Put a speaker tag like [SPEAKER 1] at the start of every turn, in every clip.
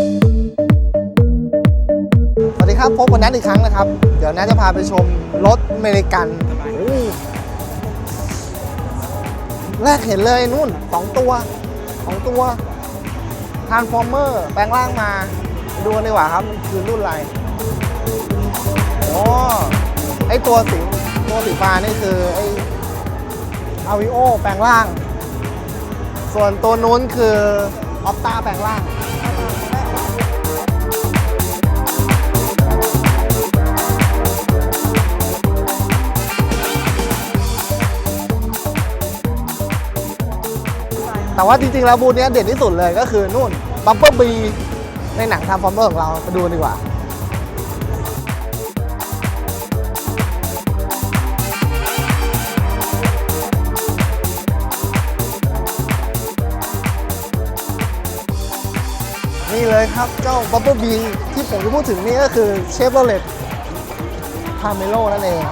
[SPEAKER 1] สวัสดีครับพบกับนัทอีกครั้งนะครับ เดี๋ยวนัทจะพาไปชมรถอเมริกันแรกเห็นเลยนู่นสองตัวสองตัวทานฟอร์เมอร์แปลงร่างมา ดูกันดีกว่าครับ มันคือรุ่นอะไรโอ้ไอตัวสีตัวสีฟ้านี่คือไออาวิโอแปลงร่าง ส่วนตัวนู้นคือออฟตาแปลงร่าง แต่ว่าจริงๆแล้วบูธเนี้ยเด่นที่สุดเลยก็คือนู่นบัมเปอร์บีในหนังทำฟอร์เมอร์ของเราไปดูดีกว่านี่เลยครับเจ้าบัมเปอร์บีที่ผมจะพูดถึงนี่ก็คือเชฟโรเลตพาเมโลนั่นเอง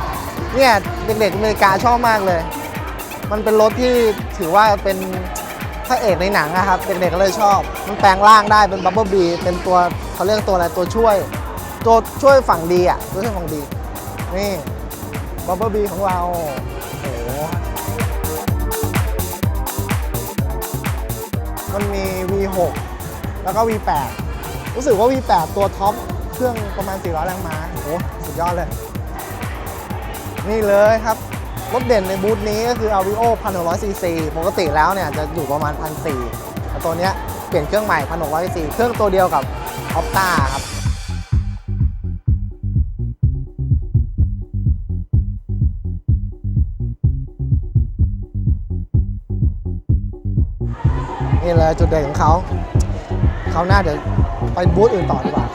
[SPEAKER 1] เนี่ย เด็กๆอเมริกาชอบมากเลย มันเป็นรถที่ถือว่าเป็น พระเอกในหนังอะครับเด็กๆก็เลยชอบ มันแปลงร่างได้เป็นบับเบิลบีเป็นตัวเขาเรียกตัวอะไรตัวช่วย ตัวช่วยฝั่งดีอะตัวช่วยฝั่งดี นี่บับเบิลบีของเราโอ้มันมี V6 แล้วก็ V8 รู้สึกว่า V8 ตัวท็อปเครื่องประมาณ 400 แรงม้าโอ้สุดยอดเลย นี่เลยครับ รถเด่นในบูธนี้ก็คือ Avio 1,600 cc ปกติแล้วเนี่ยจะอยู่ประมาณ 1,400แต่ตัวเนี้ยเปลี่ยนเครื่องใหม่ 1,600 cc เครื่องตัวเดียวกับ Opta ครับนี่เลยจุดเด่นของเขา เขาน่าจะไปบูธอื่นต่อดีกว่า